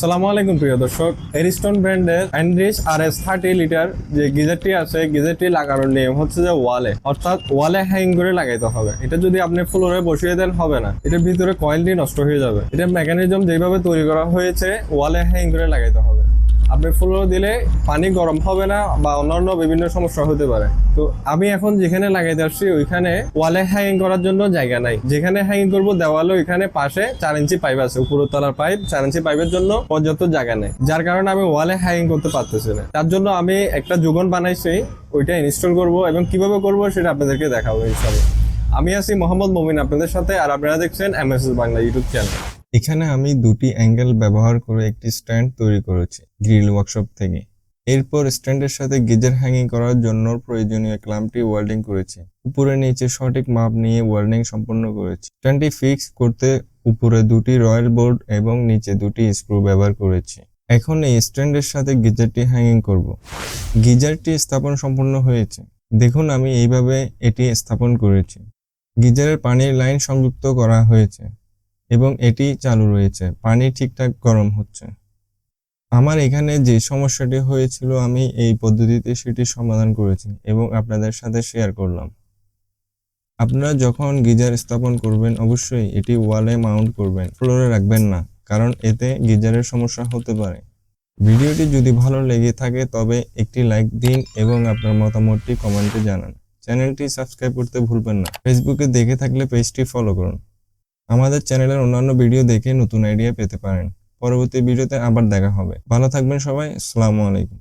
সালামু আলাইকুম, প্রিয় দর্শক। এরিস্টন ব্র্যান্ডের Andris R S thirty litre যে গিজারটি আছে, গিজারটি লাগানোর নিয়ম হচ্ছে যে ওয়ালে। অর্থাৎ ওয়ালে হ্যাং করে লাগাইতে হবে। এটা যদি আপনি ফ্লোরে বসিয়ে দেন, হবে না। এটার ভিতরে কয়েলটি নষ্ট হয়ে যাবে। এটা মেকানিজম যেভাবে তৈরি করা হয়েছে, ওয়ালে হ্যাং করে লাগাইতে হবে। আপনি ফ্লোরে দিলে পানি গরম হবে না বা অন্যান্য বিভিন্ন সমস্যা হতে পারে। তো আমি এখন যেখানে লাগাইতে আসছি, ওইখানে ওয়ালে হ্যাঙ্গিং করার জন্য জায়গা নাই। যেখানে হ্যাঙ্গিং করব দেওয়ালে ওইখানে পাশে চার ইঞ্চি পাইপ আছে উপরের তলার পাইপ চার ইঞ্চি পাইপের জন্য পর্যাপ্ত জায়গা নেই। যার কারণে আমি ওয়ালে হ্যাঙ্গিং করতে পারতেছি না। তার জন্য আমি একটা যোগান বানাইছি, ওইটা ইনস্টল করব এবং কীভাবে করব সেটা আপনাদেরকে দেখাবো ইনশাল্লাহ আমি আছি মোহাম্মদ মমিন আপনাদের সাথে, আর আপনারা দেখছেন এমএসএস বাংলা ইউটিউব চ্যানেল এখানে আমি দুটি অ্যাঙ্গেল ব্যবহার করে একটি স্ট্যান্ড তৈরি করেছি, গ্রিল ওয়ার্কশপ থেকে। এরপর স্ট্যান্ডের সাথে গিজার হ্যাঙ্গিং করার জন্য প্রয়োজনীয় ক্লাম্পটি ওয়েল্ডিং করেছি। উপরে নিচে সঠিক মাপ নিয়ে ওয়েল্ডিং সম্পন্ন করেছি। স্ট্যান্ডটি ফিক্স করতে উপরে দুটি রয়্যাল বোর্ড এবং নিচে দুটি স্ক্রু ব্যবহার করেছি। এখন এই স্ট্যান্ডের সাথে গিজারটি হ্যাঙ্গিং করব। গিজারটি স্থাপন সম্পূর্ণ হয়েছে। দেখুন, আমি এইভাবে এটি স্থাপন করেছি। গিজারের পানির লাইন সংযুক্ত করা হয়েছে। এবং এটি চালু রয়েছে। পানি ঠিকঠাক গরম হচ্ছে। আমার এখানে যে সমস্যাটি হয়েছিল, আমি এই পদ্ধতিতে সেটি সমাধান করেছি এবং আপনাদের সাথে শেয়ার করলাম। আপনারা যখন গিজার স্থাপন করবেন, অবশ্যই এটি ওয়ালে মাউন্ট করবেন, ফ্লোরে রাখবেন না, কারণ এতে গিজারের সমস্যা হতে পারে। ভিডিওটি যদি ভালো লেগে থাকে, তবে একটি লাইক দিন এবং আপনার মতামতটি কমেন্টে জানান। চ্যানেলটি সাবস্ক্রাইব করতে ভুলবেন না। ফেসবুকে দেখে থাকলে পেজটি ফলো করুন। আমাদের চ্যানেলের অন্যান্য ভিডিও দেখে নতুন আইডিয়া পেতে পারেন। পরবর্তী ভিডিওতে আবার দেখা হবে। ভালো থাকবেন সবাই। আসসালামু আলাইকুম।